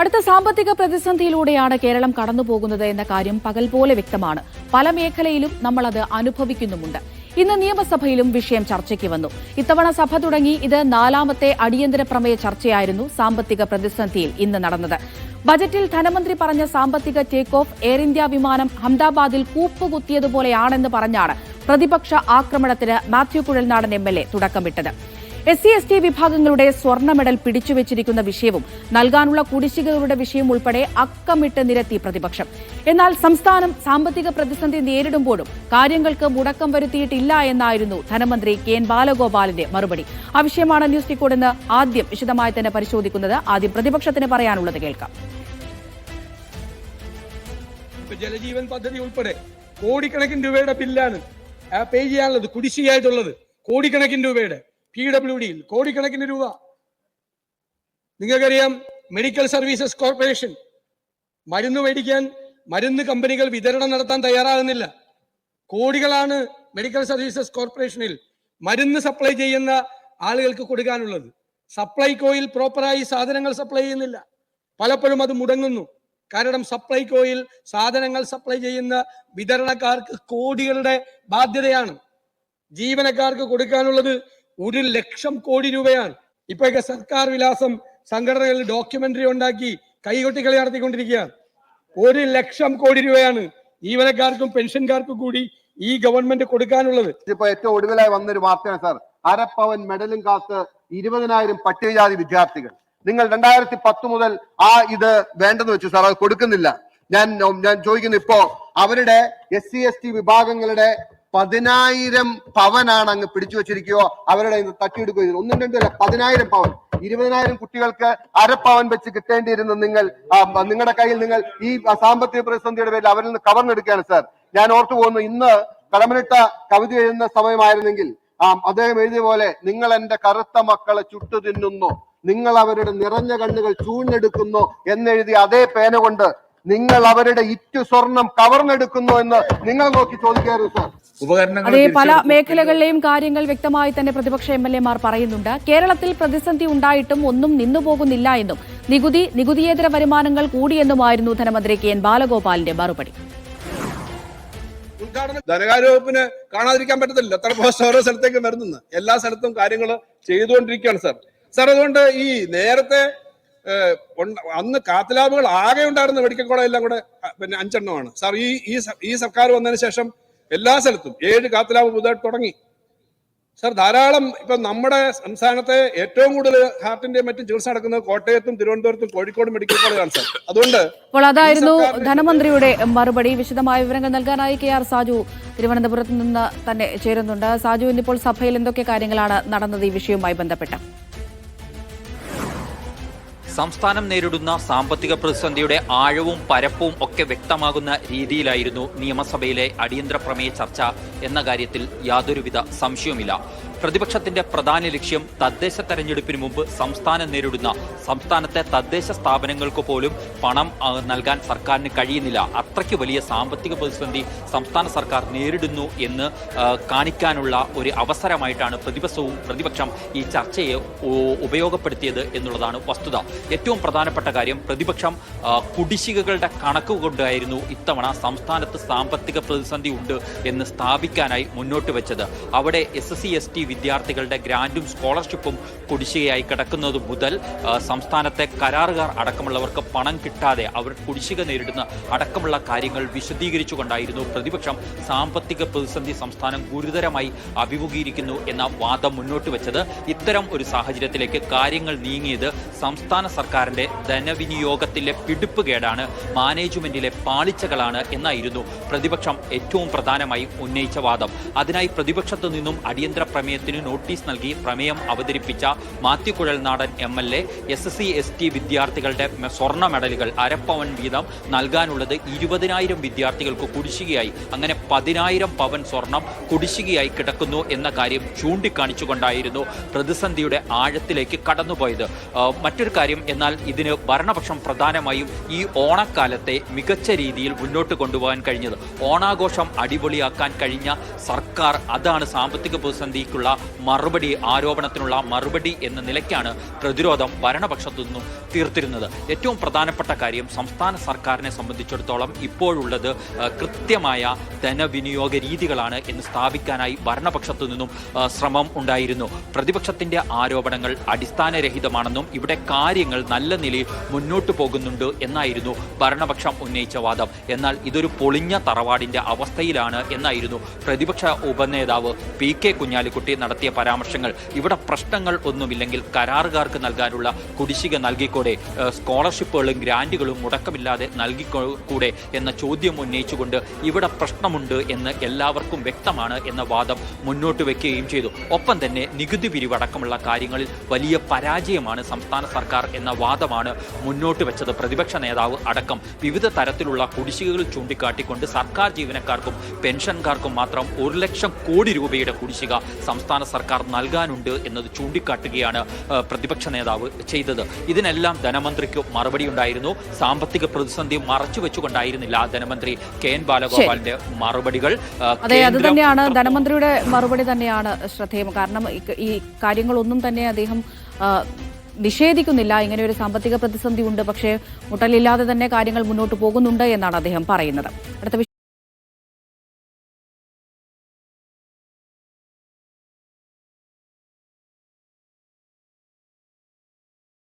അടുത്ത സാമ്പത്തിക പ്രതിസന്ധിയിലൂടെയാണ് കേരളം കടന്നുപോകുന്നത് എന്ന കാര്യം പകൽ പോലെ വ്യക്തമാണ്. പല മേഖലയിലും നമ്മൾ അത് അനുഭവിക്കുന്നുമുണ്ട്. ഇന്ന് നിയമസഭയിലും വിഷയം ചർച്ചയ്ക്ക് വന്നു. ഇത്തവണ സഭ തുടങ്ങി ഇത് നാലാമത്തെ അടിയന്തര പ്രമേയ ചർച്ചയായിരുന്നു സാമ്പത്തിക പ്രതിസന്ധിയിൽ ഇന്ന് നടന്നത്. ബജറ്റിൽ ധനമന്ത്രി പറഞ്ഞ സാമ്പത്തിക ടേക്ക് ഓഫ് എയർ ഇന്ത്യ വിമാനം അഹമ്മദാബാദിൽ കൂപ്പുകുത്തിയതുപോലെയാണെന്ന് പറഞ്ഞാണ് പ്രതിപക്ഷ ആക്രമണത്തിന് Mathew Kuzhalnadan M L A തുടക്കമിട്ടത്. എസ് സി എസ് ടി വിഭാഗങ്ങളുടെ സ്വർണ മെഡൽ പിടിച്ചുവച്ചിരിക്കുന്ന വിഷയവും നൽകാനുള്ള കുടിശ്ശികകളുടെ വിഷയം ഉൾപ്പെടെ അക്കമിട്ട് നിരത്തി പ്രതിപക്ഷം. എന്നാൽ സംസ്ഥാനം സാമ്പത്തിക പ്രതിസന്ധി നേരിടുമ്പോഴും കാര്യങ്ങൾക്ക് മുടക്കം വരുത്തിയിട്ടില്ല എന്നായിരുന്നു ധനമന്ത്രി കെ എൻ ബാലഗോപാലിന്റെ മറുപടി. ആ വിഷയമാണ് ന്യൂസ് ടിക്കോഡെന്ന് ആദ്യം വിശദമായി തന്നെ പരിശോധിക്കുന്നത്. ആദ്യം പ്രതിപക്ഷത്തിന് പറയാനുള്ളത് കേൾക്കാം. ജലജീവൻ പദ്ധതി ഉൾപ്പെടെ കോടിക്കണക്കിന് രൂപയുടെ ബില്ലാണ് പേ ചെയ്യാനുള്ളത് കുടിശ്ശികയായിട്ടുള്ളത് കോടിക്കണക്കിന് രൂപയുടെ. പി ഡബ്ല്യു ഡിയിൽ കോടിക്കണക്കിന് രൂപ. നിങ്ങൾക്കറിയാം മെഡിക്കൽ സർവീസസ് കോർപ്പറേഷൻ മരുന്ന് മേടിക്കാൻ മരുന്ന് കമ്പനികൾ വിതരണം നടത്താൻ തയ്യാറാകുന്നില്ല. കോടികളാണ് മെഡിക്കൽ സർവീസസ് കോർപ്പറേഷനിൽ മരുന്ന് സപ്ലൈ ചെയ്യുന്ന ആളുകൾക്ക് കൊടുക്കാനുള്ളത്. സപ്ലൈകോയിൽ പ്രോപ്പറായി സാധനങ്ങൾ സപ്ലൈ ചെയ്യുന്നില്ല. പലപ്പോഴും അത് മുടങ്ങുന്നു. കാരണം സപ്ലൈകോയിൽ സാധനങ്ങൾ സപ്ലൈ ചെയ്യുന്ന വിതരണക്കാർക്ക് കോടികളുടെ ബാധ്യതയാണ്. ജീവനക്കാർക്ക് കൊടുക്കാനുള്ളത് ഒരു ലക്ഷം കോടി രൂപയാണ് ഇപ്പോഴൊക്കെ സർക്കാർ വിലാസം സംഘടനകൾ ഡോക്യുമെന്ററി ഉണ്ടാക്കി കൈകൊട്ടിക്കളി നടത്തിക്കൊണ്ടിരിക്കുകയാണ്. ഒരു ലക്ഷം കോടി രൂപയാണ് ജീവനക്കാർക്കും പെൻഷൻകാർക്കും കൂടി ഈ ഗവൺമെന്റ് കൊടുക്കാനുള്ളത്. ഇപ്പൊ ഏറ്റവും ഒടുവിലായി വന്നൊരു വാർത്തയാണ് സാർ. അരപ്പവൻ മെഡലും കാത്ത് ഇരുപതിനായിരം പട്ടികജാതി വിദ്യാർത്ഥികൾ. നിങ്ങൾ രണ്ടായിരത്തി പത്ത് മുതൽ ആ ഇത് വേണ്ടെന്ന് വെച്ചു സാർ അത് കൊടുക്കുന്നില്ല. ഞാൻ ഞാൻ ചോദിക്കുന്നു ഇപ്പോ അവരുടെ എസ് സി എസ് ടി വിഭാഗങ്ങളുടെ പതിനായിരം പവനാണ് അങ്ങ് പിടിച്ചു വെച്ചിരിക്കുകയോ അവരുടെ തട്ടിയെടുക്കുകയോ ചെയ്തു ഒന്നും രണ്ടും അല്ല പതിനായിരം പവൻ. ഇരുപതിനായിരം കുട്ടികൾക്ക് അരപ്പവൻ വെച്ച് കിട്ടേണ്ടിയിരുന്ന നിങ്ങൾ നിങ്ങളുടെ കയ്യിൽ നിങ്ങൾ ഈ സാമ്പത്തിക പ്രതിസന്ധിയുടെ പേരിൽ അവരിൽ നിന്ന് കവർന്നെടുക്കുകയാണ് സാർ. ഞാൻ ഓർത്തു പോകുന്നു ഇന്ന് കടമനിട്ട കവിത എഴുതുന്ന സമയമായിരുന്നെങ്കിൽ ആ അദ്ദേഹം എഴുതിയ പോലെ നിങ്ങൾ എന്റെ കറുത്ത മക്കളെ ചുട്ടു തിന്നുന്നു നിങ്ങൾ അവരുടെ നിറഞ്ഞ കണ്ണുകൾ ചൂണ്ടെടുക്കുന്നു എന്നെഴുതിയ അതേ പേന കൊണ്ട് നിങ്ങൾ അവരുടെ ഇറ്റു സ്വർണം കവർന്നെടുക്കുന്നു എന്ന് നിങ്ങൾ നോക്കി ചോദിക്കാറ് സാർ. അതേ പല മേഖലകളിലെയും കാര്യങ്ങൾ വ്യക്തമായി തന്നെ പ്രതിപക്ഷ എം എൽ എമാർ പറയുന്നുണ്ട്. കേരളത്തിൽ പ്രതിസന്ധി ഉണ്ടായിട്ടും ഒന്നും നിന്നുപോകുന്നില്ല എന്നും നികുതി നികുതിയേതര വരുമാനങ്ങൾ കൂടിയെന്നുമായിരുന്നു ധനമന്ത്രി കെ എൻ ബാലഗോപാലിന്റെ മറുപടി. ഉദ്ഘാടനം ധനകാര്യ വകുപ്പിന് കാണാതിരിക്കാൻ പറ്റത്തില്ല. എത്ര പോസ്റ്റ് ഓരോ സ്ഥലത്തേക്ക് വരുന്നെന്ന്. എല്ലാ സ്ഥലത്തും കാര്യങ്ങൾ ചെയ്തുകൊണ്ടിരിക്കുകയാണ് സാർ. സാർ അതുകൊണ്ട് ഈ നേരത്തെ അന്ന് കാത്തലാബുകൾ ആകെ ഉണ്ടായിരുന്ന മെഡിക്കൽ കോളേജ് എല്ലാം കൂടെ പിന്നെ അഞ്ചെണ്ണമാണ്. സാർ ഈ ഈ ഈ സർക്കാർ വന്നതിന് ശേഷം എല്ലാ സ്ഥലത്തും. ഏഴ് കാത്തലാവ് പുതുതായിട്ട് തുടങ്ങി. സർ ധാരാളം ഇപ്പൊ നമ്മുടെ സംസ്ഥാനത്തെ ഏറ്റവും കൂടുതൽ ഹാർട്ടിന്റെ മറ്റും ചികിത്സ നടക്കുന്നത് കോട്ടയത്തും തിരുവനന്തപുരത്തും കോഴിക്കോട് മെഡിക്കൽ കോളേജാണ് സാർ. അതുകൊണ്ട് അപ്പോൾ അതായിരുന്നു ധനമന്ത്രിയുടെ മറുപടി. വിശദമായ വിവരങ്ങൾ നൽകാനായി കെ ആർ സാജു തിരുവനന്തപുരത്ത് നിന്ന് തന്നെ ചേരുന്നുണ്ട്. സാജു ഇന്നിപ്പോൾ സഭയിൽ എന്തൊക്കെ കാര്യങ്ങളാണ് നടന്നത് ഈ വിഷയവുമായി ബന്ധപ്പെട്ട്? സംസ്ഥാനം നേരിടുന്ന സാമ്പത്തിക പ്രതിസന്ധിയുടെ ആഴവും പരപ്പും ഒക്കെ വ്യക്തമാകുന്ന രീതിയിലായിരുന്നു നിയമസഭയിലെ അടിയന്തര പ്രമേയ ചർച്ച എന്ന കാര്യത്തിൽ യാതൊരുവിധ സംശയവുമില്ല. പ്രതിപക്ഷത്തിന്റെ പ്രധാന ലക്ഷ്യം തദ്ദേശ തെരഞ്ഞെടുപ്പിന് മുമ്പ് സംസ്ഥാനം നേരിടുന്ന സംസ്ഥാനത്തെ തദ്ദേശ സ്ഥാപനങ്ങൾക്ക് പോലും പണം നൽകാൻ സർക്കാരിന് കഴിയുന്നില്ല. അത്രയ്ക്ക് വലിയ സാമ്പത്തിക പ്രതിസന്ധി സംസ്ഥാന സർക്കാർ നേരിടുന്നു എന്ന് കാണിക്കാനുള്ള ഒരു അവസരമായിട്ടാണ് പ്രതിപക്ഷവും പ്രതിപക്ഷം ഈ ചർച്ചയെ ഉപയോഗപ്പെടുത്തിയത് എന്നുള്ളതാണ് വസ്തുത. ഏറ്റവും പ്രധാനപ്പെട്ട കാര്യം പ്രതിപക്ഷം കുടിശ്ശികകളുടെ കണക്ക് കൊണ്ടായിരുന്നു ഇത്തവണ സംസ്ഥാനത്ത് സാമ്പത്തിക പ്രതിസന്ധി ഉണ്ട് എന്ന് സ്ഥാപിക്കാനായി മുന്നോട്ട് വെച്ചത്. അവിടെ S S C S T വിദ്യാർത്ഥികളുടെ ഗ്രാൻഡും സ്കോളർഷിപ്പും കുടിശ്ശികയായി കിടക്കുന്നത് മുതൽ സംസ്ഥാനത്തെ കരാറുകാർ അടക്കമുള്ളവർക്ക് പണം കിട്ടാതെ അവർ കുടിശ്ശിക നേരിടുന്ന അടക്കമുള്ള കാര്യങ്ങൾ വിശദീകരിച്ചുകൊണ്ടായിരുന്നു പ്രതിപക്ഷം സാമ്പത്തിക പ്രതിസന്ധി സംസ്ഥാനം ഗുരുതരമായി അഭിമുഖീകരിക്കുന്നു എന്ന വാദം മുന്നോട്ട് വെച്ചത്. ഇത്തരം ഒരു സാഹചര്യത്തിലേക്ക് കാര്യങ്ങൾ നീങ്ങിയത് സംസ്ഥാന സർക്കാരിന്റെ ധനവിനിയോഗത്തിലെ പിടിപ്പുകേടാണ് മാനേജ്മെന്റിലെ പാളിച്ചകളാണ് എന്നായിരുന്നു പ്രതിപക്ഷം ഏറ്റവും പ്രധാനമായി ഉന്നയിച്ച വാദം. അതിനായി പ്രതിപക്ഷത്തു നിന്നും അടിയന്തര പ്രമേയത്തിന് നോട്ടീസ് നൽകി പ്രമേയം അവതരിപ്പിച്ച Mathew Kuzhalnadan M L A S C S T വിദ്യാർത്ഥികളുടെ സ്വർണ മെഡലുകൾ അരപ്പവൻ വീതം നൽകാനുള്ളത് ഇരുപതിനായിരം വിദ്യാർത്ഥികൾക്ക് കുടിശ്ശികയായി. അങ്ങനെ പതിനായിരം പവൻ സ്വർണം കുടിശ്ശികയായി കിടക്കുന്നു എന്ന കാര്യം ചൂണ്ടിക്കാണിച്ചുകൊണ്ടായിരുന്നു പ്രതിസന്ധിയുടെ ആഴത്തിലേക്ക് കടന്നുപോയത്. മറ്റൊരു കാര്യം എന്നാൽ ഇതിന് ഭരണപക്ഷം പ്രധാനമായും ഈ ഓണക്കാലത്തെ മികച്ച രീതിയിൽ മുന്നോട്ട് കൊണ്ടുപോകാൻ കഴിഞ്ഞത്. ഓണാഘോഷം അടിപൊളിയാക്കാൻ കഴിഞ്ഞ സർക്കാർ അതാണ് സാമ്പത്തിക പ്രതിസന്ധിക്കുള്ള ഉന്നയിച്ചുകൊണ്ടുള്ള മറുപടി ആരോപണത്തിനുള്ള മറുപടി എന്ന നിലയ്ക്കാണ് പ്രതിരോധം ഭരണപക്ഷത്തു നിന്നും തീർത്തിരുന്നത്. ഏറ്റവും പ്രധാനപ്പെട്ട കാര്യം സംസ്ഥാന സർക്കാരിനെ സംബന്ധിച്ചിടത്തോളം ഇപ്പോഴുള്ളത് കൃത്യമായ ധനവിനിയോഗ രീതികളാണ് എന്ന് സ്ഥാപിക്കാനായി ഭരണപക്ഷത്തു നിന്നും ശ്രമം ഉണ്ടായിരുന്നു. പ്രതിപക്ഷത്തിന്റെ ആരോപണങ്ങൾ അടിസ്ഥാനരഹിതമാണെന്നും ഇവിടെ കാര്യങ്ങൾ നല്ല നിലയിൽ മുന്നോട്ട് പോകുന്നുണ്ട് എന്നായിരുന്നു ഭരണപക്ഷം ഉന്നയിച്ച വാദം. എന്നാൽ ഇതൊരു പൊളിഞ്ഞ തറവാടിന്റെ അവസ്ഥയിലാണ് എന്നായിരുന്നു പ്രതിപക്ഷ ഉപനേതാവ് പി കെ കുഞ്ഞാലിക്കുട്ടി നടത്തിയ പരാമർശങ്ങൾ. ഇവിടെ പ്രശ്നങ്ങൾ ഒന്നുമില്ലെങ്കിൽ കരാറുകാർക്ക് നൽകാനുള്ള കുടിശ്ശിക നൽകിക്കൂടെ? സ്കോളർഷിപ്പുകളും ഗ്രാന്റുകളും മുടക്കമില്ലാതെ നൽകിക്കൂടെ എന്ന ചോദ്യം ഉന്നയിച്ചുകൊണ്ട് ഇവിടെ പ്രശ്നമുണ്ട് എന്ന് എല്ലാവർക്കും വ്യക്തമാണ് എന്ന വാദം മുന്നോട്ട് വെക്കുകയും ചെയ്തു. ഒപ്പം തന്നെ നികുതി പിരിവടക്കമുള്ള കാര്യങ്ങളിൽ വലിയ പരാജയമാണ് സംസ്ഥാന സർക്കാർ എന്ന വാദമാണ് മുന്നോട്ട് വെച്ചത്. പ്രതിപക്ഷ നേതാവ് അടക്കം വിവിധ തരത്തിലുള്ള കുടിശ്ശികകൾ ചൂണ്ടിക്കാട്ടിക്കൊണ്ട് സർക്കാർ ജീവനക്കാർക്കും പെൻഷൻകാർക്കും മാത്രം ഒരു ലക്ഷം കോടി രൂപയുടെ കുടിശ്ശിക സംസ്ഥാന സർക്കാർ നൽകാനുണ്ട് എന്നത് ചൂണ്ടിക്കാട്ടുകയാണ് പ്രതിപക്ഷ നേതാവ് ചെയ്തത്. ഇതിനെല്ലാം ധനമന്ത്രിക്ക് മറുപടി ഉണ്ടായിരുന്നു. സാമ്പത്തിക പ്രതിസന്ധി മറച്ചു വെച്ചുകൊണ്ടായിരുന്നില്ല ധനമന്ത്രി കെ എൻ ബാലഗോപാലിന്റെ മറുപടികൾ. അതെ അത് തന്നെയാണ്. ധനമന്ത്രിയുടെ മറുപടി തന്നെയാണ് ശ്രദ്ധേയം. കാരണം ഈ- കാര്യങ്ങളൊന്നും തന്നെ അദ്ദേഹം നിഷേധിക്കുന്നില്ല. ഇങ്ങനെ ഒരു സാമ്പത്തിക പ്രതിസന്ധി ഉണ്ട്. പക്ഷേ മുട്ടലില്ലാതെ തന്നെ കാര്യങ്ങൾ മുന്നോട്ട് പോകുന്നുണ്ട് എന്നാണ് അദ്ദേഹം പറയുന്നത്. അടുത്ത